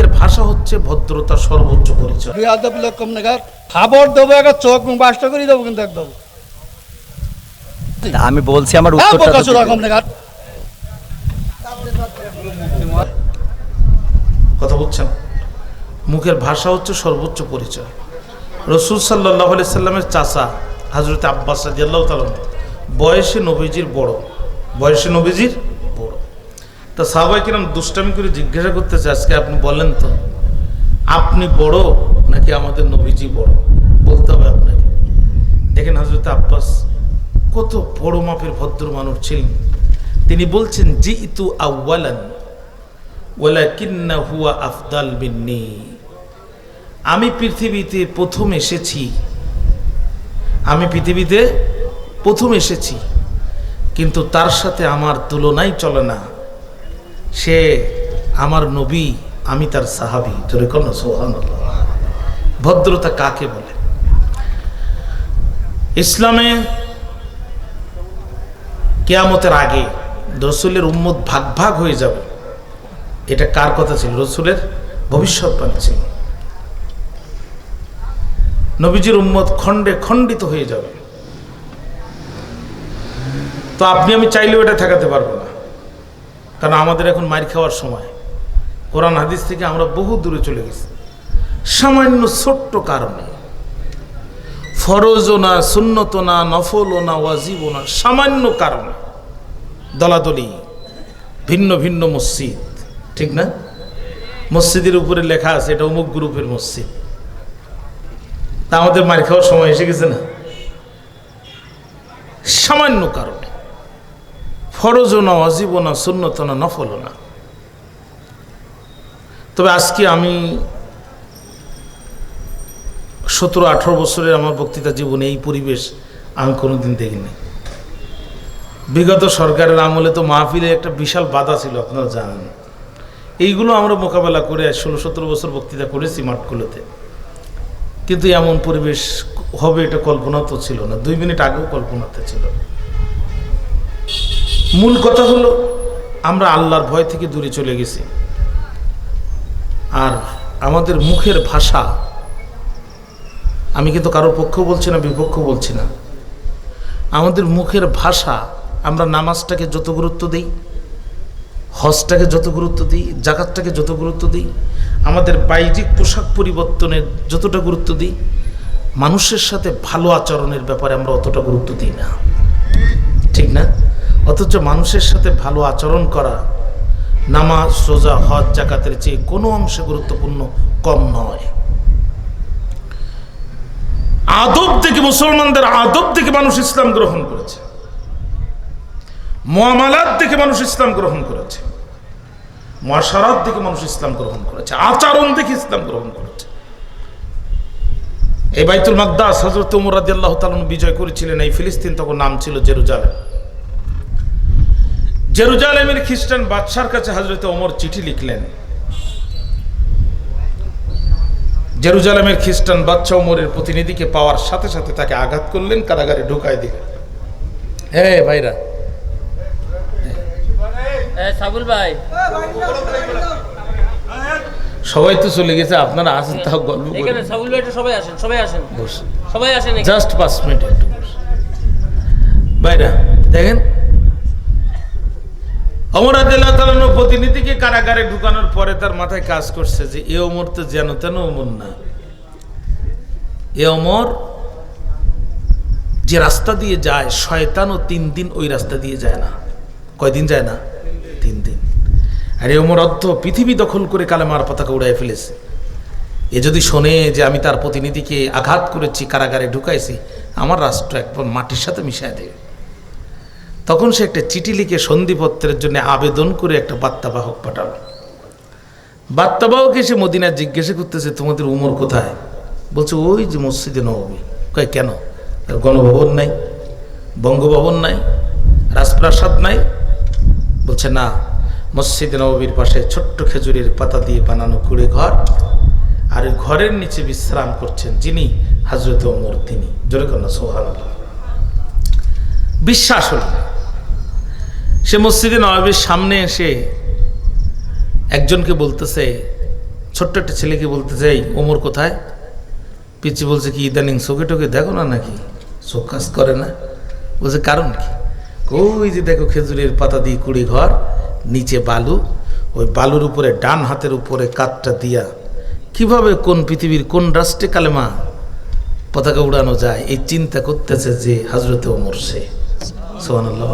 মুখের ভাষা হচ্ছে ভদ্রতার সর্বোচ্চ পরিচয়। খাবার দেবো একটা চোখ বাসটা করে দেবো কিন্তু একদম। আমি বলছি আমার হ্যাঁ উত্তরটা কথা বলছেন? মুখের ভাষা হচ্ছে সর্বোচ্চ পরিচয়। রসুল সাল্লাহ সাল্লামের চাচা হাজরত আব্বাস রাজিয়াল্লাহ তালন বয়সে নবীজির বড়। বয়সে নবীজির তা সাহবাই কিরম দুষ্টামি করে জিজ্ঞাসা করতেছে, আজকে আপনি বলেন তো, আপনি বড় নাকি আমাদের নবীজি বড়? বলতে হবে আপনাকে। দেখেন হাজরত আব্বাস কত বড় মাপের ভদ্র মানুষ ছিলেন। তিনি বলছেন জি ইতু আউ্বালান হুয়া আফদাল মিন্নি। আমি পৃথিবীতে প্রথম এসেছি। আমি পৃথিবীতে প্রথম এসেছি। কিন্তু তার সাথে আমার তুলনাই চলে না। সে আমার নবী, আমি তার সাহাবি। কোন সোহান ভদ্রতা কাকে বলে? ইসলামে কেয়ামতের আগে রসুলের উম্মত ভাগ ভাগ হয়ে যাবে। এটা কার কথা ছিল? রসুলের ভবিষ্যৎবাণী ছিল। নবীজির উম্মত খণ্ডে খণ্ডিত হয়ে যাবে। তো আপনি আমি চাইলেও এটা ঠেকাতে পারব না। কারণ আমাদের এখন মার খাওয়ার সময়। কোরআন হাদিস থেকে আমরা বহু দূরে চলে গেছি। সামান্য ছোট্ট কারণে। ফরজও না সুন্নত না, নফলও না, ওয়াজিবও না, সামান্য কারণে। দলাদলি, ভিন্ন ভিন্ন মসজিদ। ঠিক না? মসজিদের উপরে লেখা আছে, এটা অমুক গ্রুপের মসজিদ। তা আমাদের মার খাওয়ার সময় এসে গেছে না? সামান্য কারণে। ফরজ না অজীব না সুন্নত না নফল না। তবে আজকে আমি সতেরো, আঠারো বছরের আমার বক্তৃতা জীবনে এই পরিবেশ আমি কোনোদিন দেখিনি। বিগত সরকারের আমলে তো মাহফিলে একটা বিশাল বাধা ছিল, আপনারা জানেন। এইগুলো আমরা মোকাবেলা করে ষোলো, সতেরো বছর বক্তৃতা করেছি মাঠগুলোতে। কিন্তু এমন পরিবেশ হবে এটা কল্পনা তো ছিল না। দুই মিনিট আগেও কল্পনাতে ছিল। না। মূল কথা হলো, আমরা আল্লাহর ভয় থেকে দূরে চলে গেছি। আর আমাদের মুখের ভাষা, আমি কিন্তু কারোর পক্ষ বলছি না বিপক্ষ বলছি না। আমাদের মুখের ভাষা, আমরা নামাজটাকে যত গুরুত্ব দিই, হজটাকে যত গুরুত্ব দিই, জাকাতটাকে যত গুরুত্ব দিই, আমাদের বাহ্যিক পোশাক পরিবর্তনের যতটা গুরুত্ব দিই, মানুষের সাথে ভালো আচরণের ব্যাপারে আমরা অতটা গুরুত্ব দিই না। ঠিক না? অথচ মানুষের সাথে ভালো আচরণ করা, নামাজ সোজা হজ, জাকাতের চেয়ে কোনো অংশে গুরুত্বপূর্ণ কম নয়। আদব থেকে মুসলমানদের আদব থেকে মানুষ ইসলাম গ্রহণ করেছে। মোয়ামালাত দেখে মানুষ ইসলাম গ্রহণ করেছে। মশারাত দেখে মানুষ ইসলাম গ্রহণ করেছে। আচরণ দেখে ইসলাম গ্রহণ করেছে। এই বাইতুল মাকদাস হজরত উমর রাদিয়াল্লাহু তাআলা বিজয় করেছিলেন এই ফিলিস্তিন তখন নাম ছিল জেরুজালেম। জেরুজালেমের খ্রিস্টান বাদশার কাছে হজরত ওমর চিঠি লিখলেন। জেরুজালেমের খ্রিস্টান বাচ্চা ওমরের প্রতিনিধিকে পাওয়ার সাথে সাথে তাকে আঘাত করলেন কারাগারে ঢুকায় দিলেন। হ্যাঁ ভাইরা। সাবুল ভাই। সবাই তো চলে গেছে আপনারা আসেন তাও গল্প এখানে সাবুল ভাই সবাই আসেন সবাই আসেন। সবাই আসেন জাস্ট পাঁচ মিনিট একটু দেখেন অমর আদিল্লাহ তালানো প্রতিনিধিকে কারাগারে ঢুকানোর পরে তার মাথায় কাজ করছে যে, এ অমর তো যেন তেন অমর না। এ অমর যে রাস্তা দিয়ে যায়, শয়তানও তিন দিন ওই রাস্তা দিয়ে যায় না। কয়দিন যায় না? তিন দিন। আর এ অমর অর্ধ পৃথিবী দখল করে কালেমার পতাকা উড়াই ফেলেছে। এ যদি শোনে যে আমি তার প্রতিনিধিকে আঘাত করেছি, কারাগারে ঢুকাইছি, আমার রাষ্ট্র একবার মাটির সাথে মিশায় দেবে। তখন সে একটা চিঠি লিখে সন্ধিপত্রের জন্য আবেদন করে একটা বার্তাবাহক পাঠালো। বার্তাবাহক এসে মদিনা জিজ্ঞাসা করতেছে, তোমাদের উমর কোথায়? বলছে, ওই যে মসজিদে নবী কয়, কেন? গণভবন নাই, বঙ্গভবন নাই, রাজপ্রাসাদ নাই। বলছে, না, মসজিদ নবীর পাশে ছোট্ট খেজুরের পাতা দিয়ে বানানো কুড়ে ঘর, আর ঘরের নিচে বিশ্রাম করছেন যিনি হাজরত ওমর তিনি। জোরে কন্যা সোহান বিশ্বাস হল না। সে মসজিদে নবাবের সামনে এসে একজনকে বলতেছে, ছোট্ট একটা ছেলেকে বলতেছে, এই ওমর কোথায়? পিচি বলছে, কি ইদানিং চোখে টোকে দেখো না নাকি? চোখ কাজ করে না। বলছে, কারণ কি? ওই যে দেখো খেজুরের পাতা দিয়ে কুড়ি ঘর, নিচে বালু, ওই বালুর উপরে, ডান হাতের উপরে কাঠটা দিয়া কীভাবে কোন পৃথিবীর কোন রাষ্ট্রে কালেমা পতাকা উড়ানো যায়, এই চিন্তা করতেছে যে হাজরতে ওমর সে। সোহানাল্লাহ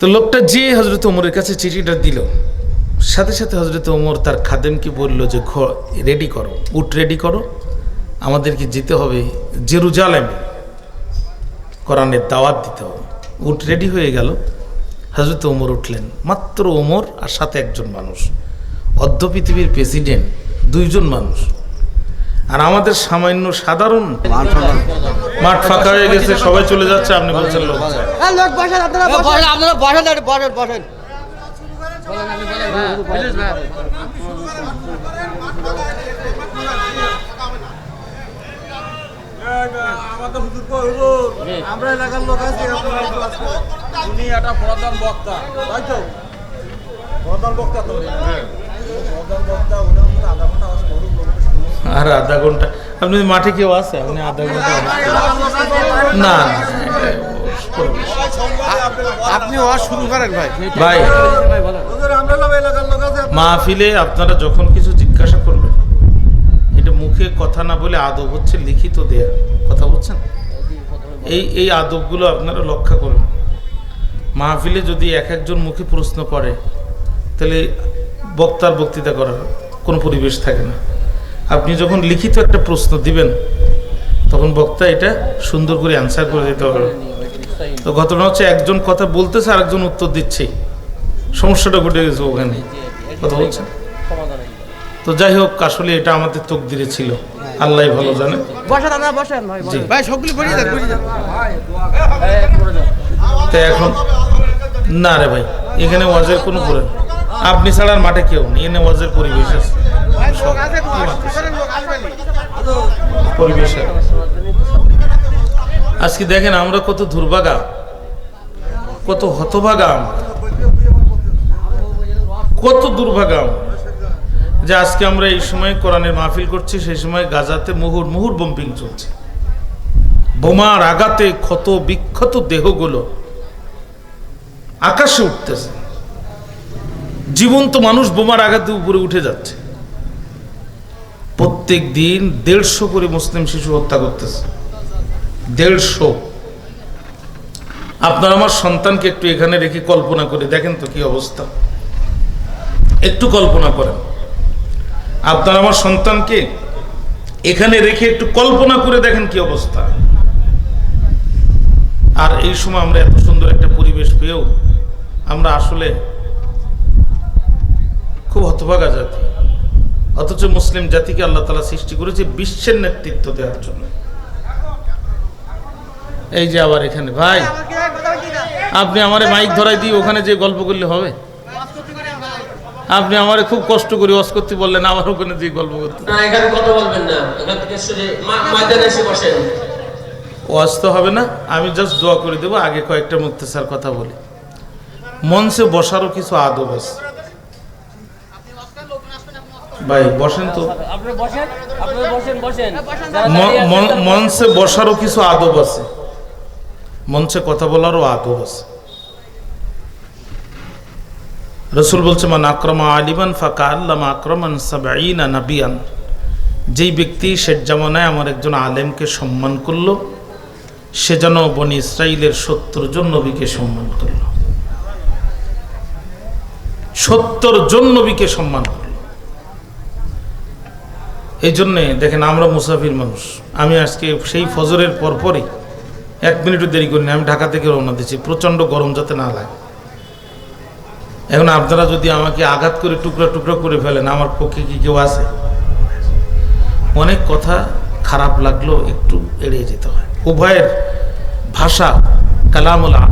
তো লোকটা যে হজরত ওমরের কাছে চিঠিটা দিল, সাথে সাথে হজরত ওমর তার খাদেমকে বলল যে রেডি করো উট রেডি করো, আমাদেরকে যেতে হবে জেরুজালেমে। কোরআনের দাওয়াত দিতে হবে। উট রেডি হয়ে গেল। হজরত ওমর উঠলেন। মাত্র ওমর আর সাথে একজন মানুষ। অর্ধ পৃথিবীর প্রেসিডেন্ট দুইজন মানুষ। আর আমাদের সামান্য সাধারণ মাঠ ফাঁকা হয়ে গেছে সবাই চলে যাচ্ছে আপনি বলছেন লোক। চাই। লোক আপনারা বসেন। বসেন বসেন বসেন আমাদের হুজুর আমরা এলাকার লোক আছি আপনারা উনি একটা প্রধান বক্তা তাই তো? প্রধান বক্তা তো প্রধান বক্তা উনি আধা ঘণ্টা আর আধা ঘণ্টা আপনি মাঠে কেউ আছে আপনি আধা ঘণ্টা না না, আপনি শুরু করেন ভাই ভাই হুজুর আমরা সব এলাকার লোক আছে মাহফিলে আপনারা যখন কিছু জিজ্ঞাসা করবেন এটা মুখে কথা না বলে আদব হচ্ছে লিখিত দেয়া কথা বলছেন এই এই আদবগুলো আপনারা লক্ষ্য করুন মাহফিলে যদি এক একজন মুখে প্রশ্ন করে তাহলে বক্তার বক্তৃতা করার কোনো পরিবেশ থাকে না আপনি যখন লিখিত একটা প্রশ্ন দিবেন তখন বক্তা এটা সুন্দর করে অ্যান্সার করে দিতে পারবে তো ঘটনা হচ্ছে একজন কথা বলতেছে আর একজন উত্তর দিচ্ছে। সমস্যাটা ঘটে গেছে ওখানে। কথা বলছেন? তো যাই হোক আসলে এটা আমাদের তকদিরে ছিল। আল্লাহ ভালো জানে। এখন না রে ভাই এখানে ওয়াজের কোনো করে আপনি ছাড়া আর মাঠে কেউ নেই। এখানে ওয়াজের পরিবেশ আছে। পরিবেশ আজকে দেখেন আমরা কত দুর্ভাগা কত হতভাগা কত দুর্ভাগা যে আজকে আমরা এই সময় কোরআনের মাহফিল করছি সেই সময় গাজাতে মুহুর মুহুর বম্পিং চলছে। বোমার আঘাতে ক্ষত বিক্ষত দেহগুলো আকাশে উঠতেছে। জীবন্ত মানুষ বোমার আঘাতে উপরে উঠে যাচ্ছে। প্রত্যেক দিন দেড়শো করে মুসলিম শিশু হত্যা করতেছে। দেড়শো। আপনার আমার সন্তানকে একটু এখানে রেখে কল্পনা করে। দেখেন তো কি অবস্থা। একটু কল্পনা করেন। আপনার আমার সন্তানকে এখানে রেখে একটু কল্পনা করে দেখেন কি অবস্থা। আর এই সময় আমরা এত সুন্দর একটা পরিবেশ পেয়েও আমরা আসলে খুব হতভাগা জাতি। অথচ মুসলিম জাতিকে আল্লাহ তালা সৃষ্টি করেছে বিশ্বের নেতৃত্ব দেওয়ার জন্য। এই যে আবার এখানে ভাই আপনি আমারে মাইক ধরাই দিয়ে ওখানে যে গল্প করলে হবে? আপনি আমারে খুব কষ্ট করে ওয়াজ করতে বললেন আবার ওখানে যে গল্প করতে। না এখানে কথা বলবেন না। এখান থেকে ময়দানে এসে বসেন। ওয়াজ তো হবে না আমি জাস্ট দোয়া করে দেবো আগে কয়েকটা মুক্তেসার কথা বলি। মঞ্চে বসারও কিছু আদব আছে। ভাই বসেন তো। তারা- মঞ্চে বসারও কিছু আদব আছে। মঞ্চে কথা বলারও আদব আছে। রসুল বলছে মান আক্রমা আলিমান ফাঁকা আল্লামা আক্রমান সাবাইনা নাবিয়ান। যেই ব্যক্তি শেষ জামানায় আমার একজন আলেমকে সম্মান করল সে যেন বনি ইসরায়েলের সত্তর জন নবীকে সম্মান করল। সত্তর জন নবীকে সম্মান করল। এই জন্যে দেখেন আমরা মুসাফির মানুষ। আমি আজকে সেই ফজরের পরপরই এক মিনিটও দেরি করিনি, আমি ঢাকা থেকে রওনা দিচ্ছি প্রচণ্ড গরম যাতে না লাগে। এখন আপনারা যদি আমাকে আঘাত করে টুকরা টুকরা করে ফেলেন, আমার পক্ষে কি কেউ আছে? অনেক কথা খারাপ লাগল, একটু এড়িয়ে যেতে হয়। উভয়ের ভাষা কালামুলা